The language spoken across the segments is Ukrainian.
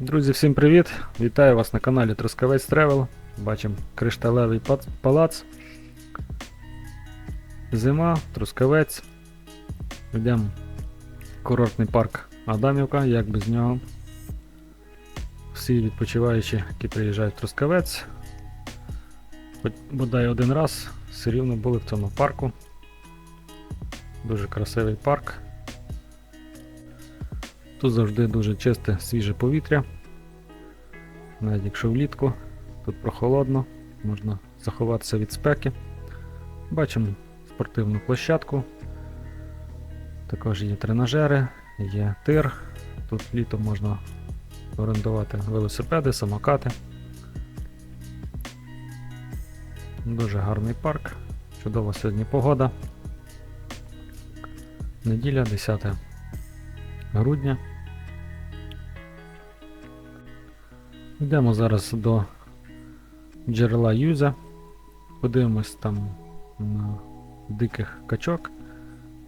Друзі, всім привіт! Вітаю вас на каналі Трускавець Тревел. Бачимо кришталевий палац. Зима, Трускавець. Йдемо в курортний парк Адамівка, як без нього. Всі відпочиваючі, які приїжджають в Трускавець, бодай один раз, все рівно були в цьому парку. Дуже красивий парк. Тут завжди дуже чисте свіже повітря. Навіть якщо влітку, тут прохолодно, можна заховатися від спеки. Бачимо спортивну площадку. Також є тренажери, є тир. Тут літом можна орендувати велосипеди, самокати. Дуже гарний парк. Чудова сьогодні погода. Неділя, 10 грудня. Йдемо зараз до джерела Юза. Подивимось там на диких качок.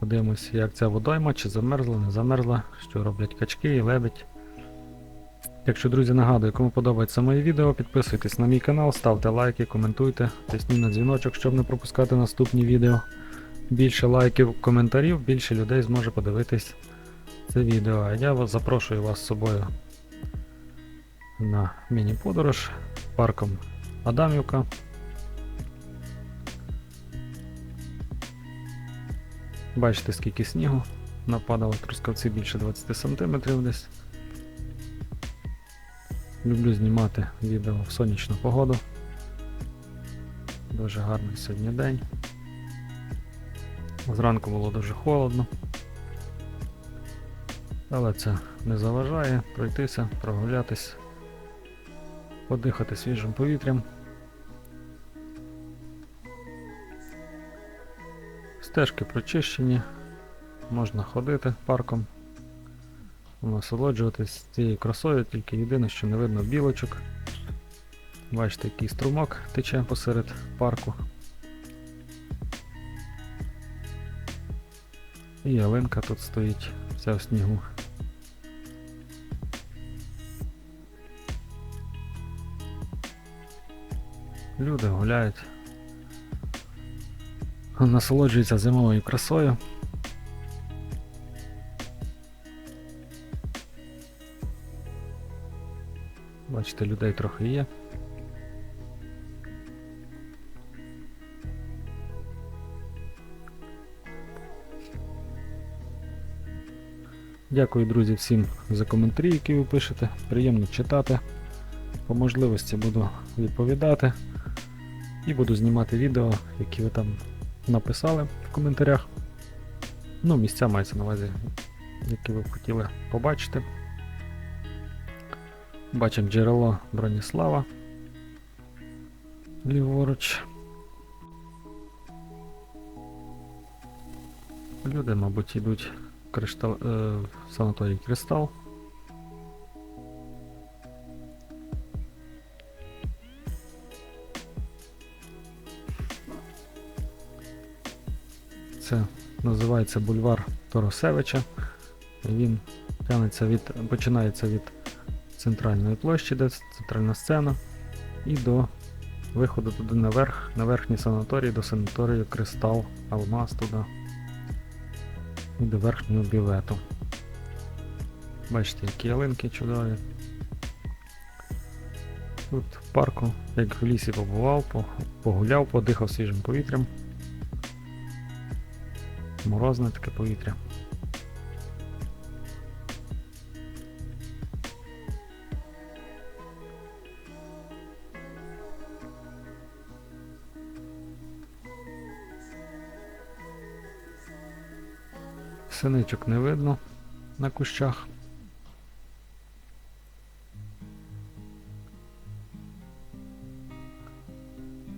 Подивимось, як ця водойма, чи замерзла, не замерзла, що роблять качки і лебедь. Якщо, друзі, нагадую, кому подобається моє відео, підписуйтесь на мій канал, ставте лайки, коментуйте, тисніть на дзвіночок, щоб не пропускати наступні відео. Більше лайків, коментарів, більше людей зможе подивитись це відео. А я запрошую вас з собою на міні-подорож парком Адамівка. Бачите, скільки снігу нападало трускавці більше 20 см десь. Люблю знімати відео в сонячну погоду. Дуже гарний сьогодні день. Зранку було дуже холодно. Але це не заважає пройтися, прогулятись, подихати свіжим повітрям. Стежки прочищені, можна ходити парком, насолоджуватись цією красою, тільки єдине, що не видно білочок. Бачите, який струмок тече посеред парку. І ялинка тут стоїть вся в снігу. Люди гуляють, насолоджуються зимовою красою. Бачите, людей трохи є. Дякую, друзі, всім за коментарі, які ви пишете. Приємно читати. По можливості буду відповідати і буду знімати відео, які ви там написали в коментарях. Ну, місця мається на увазі, які ви б хотіли побачити. Бачимо джерело Броніслава. Ліворуч. Люди, мабуть, йдуть в криштал, е, в санаторій Кристал. Це називається бульвар Торосевича. Він тягнеться від, починається від центральної площі, де центральна сцена, і до виходу туди наверх, на верхній санаторій, до санаторію Кристал, Алмаз туди. І до верхнього бівету. Бачите, які ялинки чудові. Тут в парку, як в лісі побував, погуляв, подихав свіжим повітрям. Морозне таке повітря. Синичок не видно на кущах.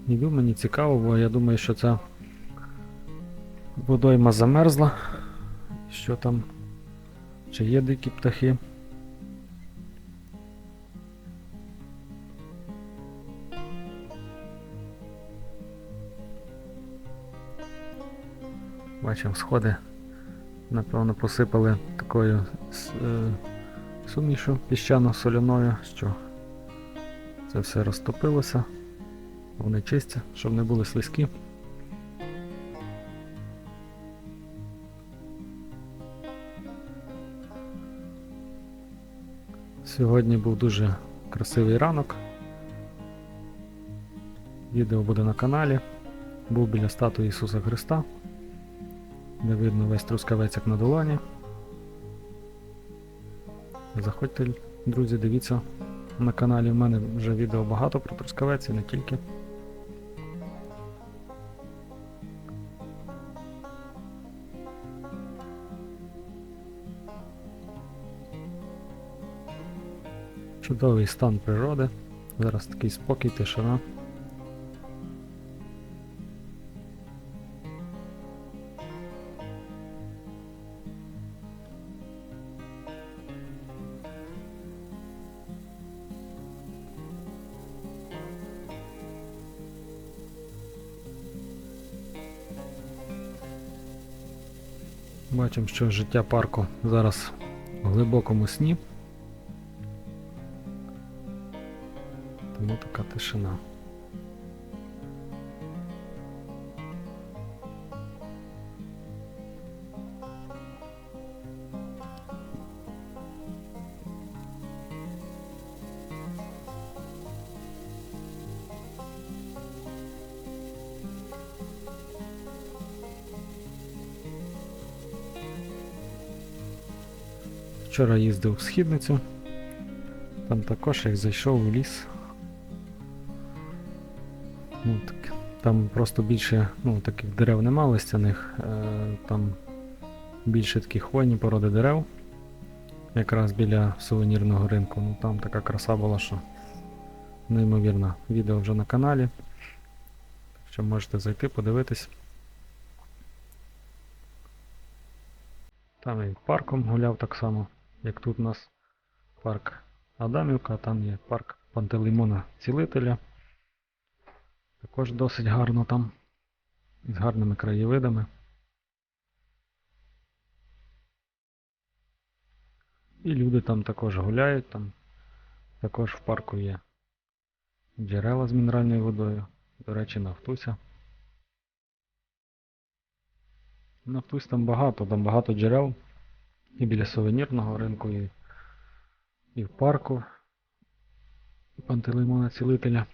Іду, мені цікаво, бо я думаю, що ця водойма замерзла. Що там? Чи є дикі птахи? Бачимо сходи. Напевно, посипали такою е, сумішу піщано-соляною, що це все розтопилося. Вони чисті, щоб не були слизькі. Сьогодні був дуже красивий ранок. Відео буде на каналі. Був біля статуї Ісуса Христа, де видно весь трускавець як на долоні. Заходьте, друзі, дивіться на каналі. У мене вже відео багато про трускавець і не тільки. Чудовий стан природи. Зараз такий спокій, тишина. Бачимо, що життя парку зараз в глибокому сні. Тишина. Вчора їздив в східницю. Там також як зайшов у ліс. Ну, так, там просто більше ну, таких дерев нема листяних, е, там більше такі хвойні породи дерев. Якраз біля сувенірного ринку. Ну там така краса була, що неймовірна. Відео вже на каналі. Так що можете зайти, подивитись. Там і парком гуляв так само, як тут у нас парк Адамівка, там є парк Пантелеймона Цілителя. Також досить гарно там. З гарними краєвидами. І люди там також гуляють, там також в парку є джерела з мінеральною водою. До речі, Нафтуся. Нафтусь там багато, там багато джерел. І біля сувенірного ринку, і, і в парку Пантелеймона Цілителя.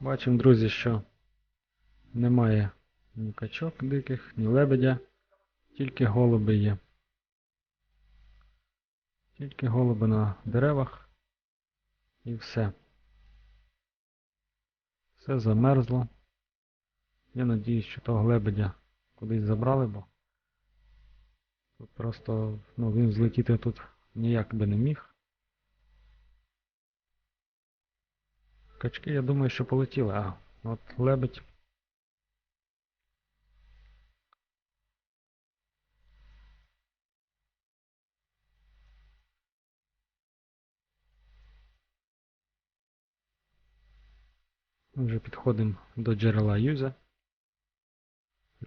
Бачимо, друзі, що немає ні качок диких, ні лебедя, тільки голуби є. Тільки голуби на деревах і все. Все замерзло. Я надіюсь, що того лебедя кудись забрали, бо тут просто ну, він злетіти тут ніяк би не міг. Качки, я думаю, що полетіли, а от лебедь. Вже підходимо до джерела Юза.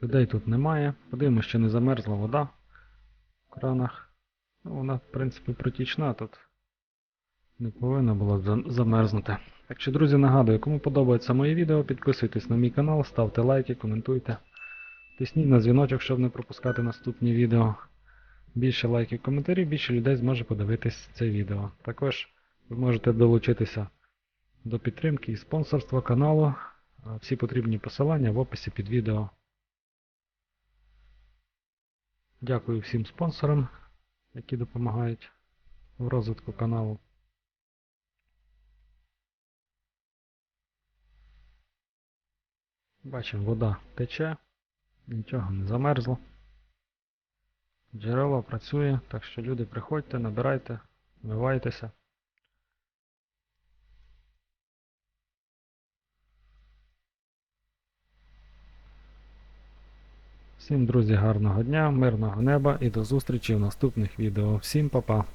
Людей тут немає. Подивимося, що не замерзла вода в кранах. Ну, вона, в принципі, протічна тут. Не повинна була замерзнути. Так що, друзі, нагадую, кому подобається моє відео, підписуйтесь на мій канал, ставте лайки, коментуйте. Тисніть на дзвіночок, щоб не пропускати наступні відео. Більше лайків, коментарів, більше людей зможе подивитись це відео. Також ви можете долучитися до підтримки і спонсорства каналу. Всі потрібні посилання в описі під відео. Дякую всім спонсорам, які допомагають в розвитку каналу. Бачимо, вода тече, нічого не замерзло. Джерело працює, так що люди приходьте, набирайте, вмивайтеся. Всім, друзі, гарного дня, мирного неба і до зустрічі в наступних відео. Всім па-па!